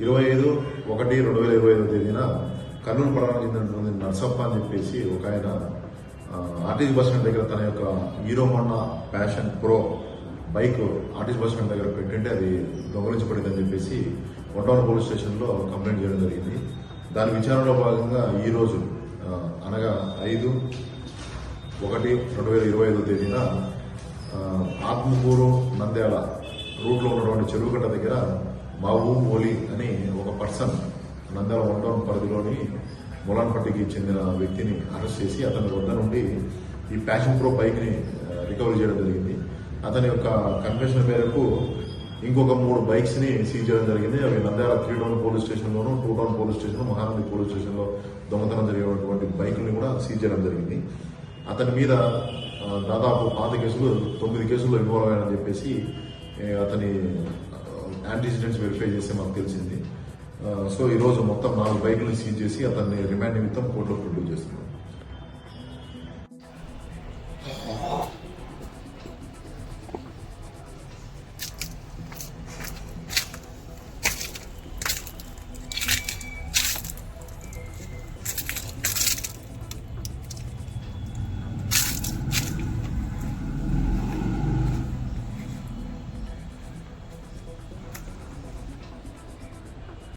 ఇరవై ఐదు ఒకటి రెండు వేల ఇరవై ఐదో తేదీన కర్నూలు పట్టణానికి చెందినటువంటి నర్సప్ప అని చెప్పేసి ఒక ఆయన ఆర్టీసీ బస్ స్టాండ్ దగ్గర తన యొక్క హీరో మొన్న Passion Pro bike RTC bus stand దగ్గర పెట్టింటే అది దొంగలించబడిందని చెప్పేసి వన్ పోలీస్ స్టేషన్లో కంప్లైంట్ చేయడం జరిగింది. దాని విచారణలో భాగంగా ఈరోజు అనగా ఐదు ఒకటి రెండు వేల ఇరవై ఐదో తేదీన ఆత్మకూరు నంద్యాల రూట్లో ఉన్నటువంటి చెరువుగట్ట దగ్గర మహబూబ్ ఓలి అని ఒక పర్సన్ నంద్యాల వన్ పరిధిలోని మొలాన్పట్టికి చెందిన వ్యక్తిని అరెస్ట్ చేసి అతని వద్ద నుండి ఈ ప్యాషన్ ప్రో బైక్ని రికవరీ చేయడం జరిగింది. అతని యొక్క కన్వెన్షన్ మేరకు ఇంకొక మూడు బైక్స్ని సీజ్ చేయడం జరిగింది. అవి Nandyal three town police station లోను two town police station Mahanandi police స్టేషన్లో దొంగతనం జరిగినటువంటి బైకుల్ని కూడా సీజ్ చేయడం జరిగింది. అతని మీద దాదాపు పాత కేసులు తొమ్మిది కేసుల్లో ఇన్వాల్వ్ అయ్యానని చెప్పేసి అతని యాంటీసిడెంట్స్ వెరిఫై చేస్తే మాకు తెలిసింది. సో ఈరోజు మొత్తం నాలుగు బైకులు సీజ్ చేసి అతన్ని రిమాండ్ నిమిత్తం కోర్టులో ప్రొడ్యూస్ చేస్తున్నాం.